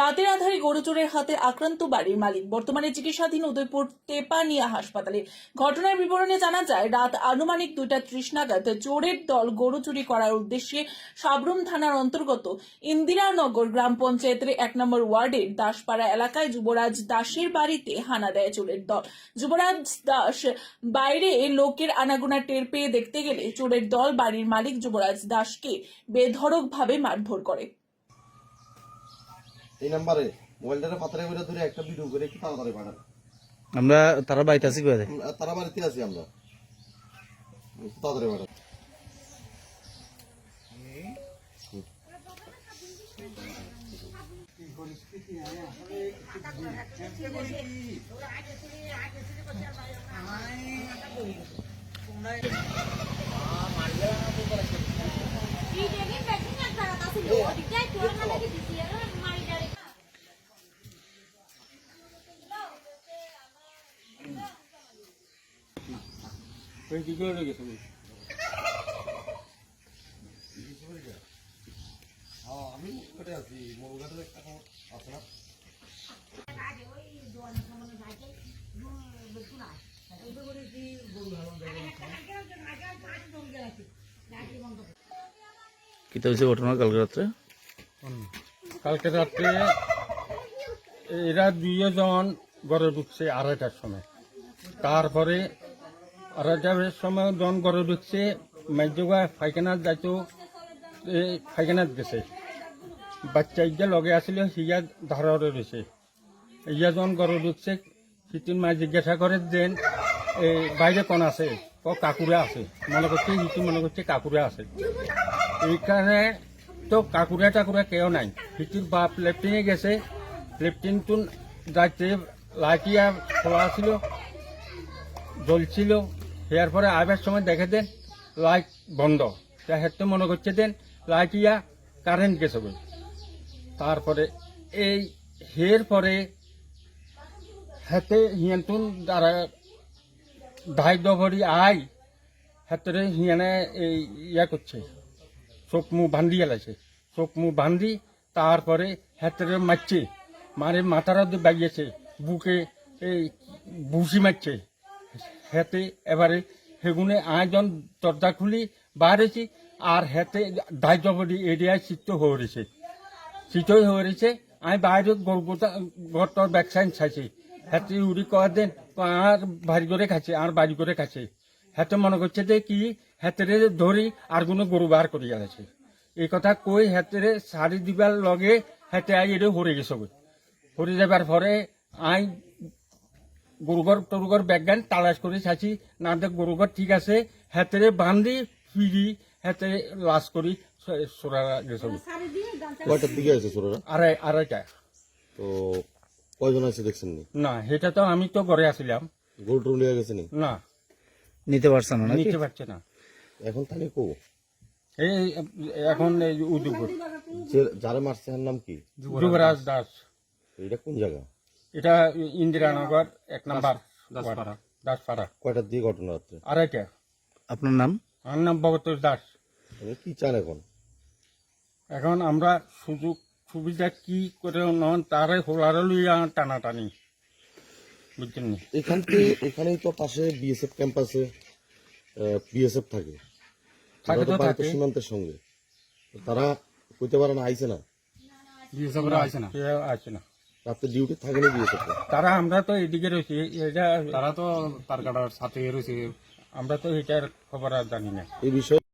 রাতের আধারে গরু চোরের হাতে আক্রান্ত বাড়ির মালিক। বর্তমানে চিকিৎসাধীন উদয়পুর তেপানিয়া হাসপাতালে। ঘটনার বিবরণে জানা যায়, রাত আনুমানিক দুইটা ত্রিশ নাগাদ চোরের দল গরু চুরি করার উদ্দেশ্যে সাবরুম থানার অন্তর্গত ইন্দিরানগর গ্রাম পঞ্চায়েতের এক নম্বর ওয়ার্ডের দাসপাড়া এলাকায় যুবরাজ দাসের বাড়িতে হানা দেয় চোরের দল। যুবরাজ দাস বাইরে লোকের আনাগোনা টের পেয়ে দেখতে গেলে চোরের দল বাড়ির মালিক যুবরাজ দাসকে বেধড়কভাবে মারধর করে। এই নাম্বারে মোবাইলটারে পাতারে করে ধরে একটা ভিডিও করে একটু তাড়াতাড়ি পাঠান। আমরা তারা বাড়িতে আছি কয়ে তারা বাড়িতে আছি আমরা। তাড়াতাড়ি পাঠান। Videonya আমি কোথায় আছি মৌঘাটের একটা আছে না? কি তো হয়েছে ঘটনা কালকে রাত্রে? কালকে রাত্রে এরা দুইজন ঘরে ঢুকছে আড়াইটার সময়। তারপরে আড়াইটার সময় জন ঘরে ঢুকছে মাইজোগা ফাইখানাত যাইতো ফাইখানাত গেছে বাচ্চা ইয়া লগে আসলে সিয়া ধারে রয়েছে ইয়া জন ঘরে ঢুকছে সিটিন মা জিজ্ঞাসা করে দেন এই বাইরে কোন আছে? ও কাকুরা আছে। মনে করছে, সিটি মনে করছে কাকুরা আছে। এইখানে তো কাকুরা টাকুরা কেউ নাই। হিটির বাপ লেফটিনে গেছে। লেফটিনটো যাইতে লাইটিয়া খোলা ছিল, জ্বলছিল। ইয়ার পরে আবার সময় দেখে দেন লাইট বন্ধ। তা হেঁটে মনে করছে দেন লাইট ইয়া কারেন্ট গেছে বলে। তারপরে এই হের পরে হাতে হিয়ান্তুন দ্বারা ধাই দভরি আই হাতে হিয়ানে এই ইয়া করছে, চোখ মুখ বান্ধি এলাইছে। চোখ মুখ বান্ধি তারপরে হেতরে মারছে, মারে মাথার বাগিয়েছে বুকে এই বুসি মারছে। হেতে এবারে সেগুনে আয়োজন দরজা খুলি বাড়েছি আর হেতে দায় জবরি এরিয়ায় চিত্ত হয়ে রয়েছে চিতই হয়ে রয়েছে আমি বাইরে গরুটা ঘরটার ব্যাক সাইড চাইছি। হাতে উড়ি কয়া দেন আর বাড়ি করে খাচ্ছে আর বাড়ি করে খাচ্ছে হেতে মনে করছে যে কি, হাতেরে ধরি আর কোনো গরু বার করি গেছে এই কথা কই হাতেরে শাড়ি দিবার লগে হেতে আই এটা হরে গেছে। হরে যাবার পরে আই গরুঘর টরুঘর ব্যাগান তালাশ করে চাইছি না দেখ গরুঘর ঠিক আছে হাতেরে বান্ধি ফিরি হাতে লাশ করি সরা গেছে। গো। কয়টার দিকে আছে ছোটরা আড়াই আড়াইটা তো কয়জন আছে দেখছেন নি? না সেটা তো আমি তো ঘরে আসিলাম। গরু টরু লিয়ে গেছে নি? না। নিতে পারছে না নিতে পারছে না। এখন তাহলে কো? এই এখন এই উদয়পুর। যে যারা মারছে নাম কি? যুবরাজ দাস। এটা কোন জায়গা? এটা ইন্দিরানগর এক নাম্বার দাসপাড়া। দাসপাড়া। কয়টার দিকে ঘটনা রাত্রে আড়াইটা। আপনার নাম? আমার নাম ভগতোষ দাস। কি চান এখন? এখন আমরা সুযোগ সুবিধা কি করে নন তারে হোলারে লইয়া টানাটানি। বুঝছেন নি? এখান থেকে এখানেই তো পাশে বিএসএফ ক্যাম্প আছে বিএসএফ থাকে। থাকে তো থাকে। সীমান্তের সঙ্গে। তারা কইতে পারে না আইছে না? কেউ আছে না। রাত্রে ডিউটি থাকেনি বিএসএফ তারা আমরা তো এদিকে রয়েছি এটা তারা তো তার কাটার সাথে রয়েছে। আমরা তো এটার খবর আর জানি না। এই বিষয়ে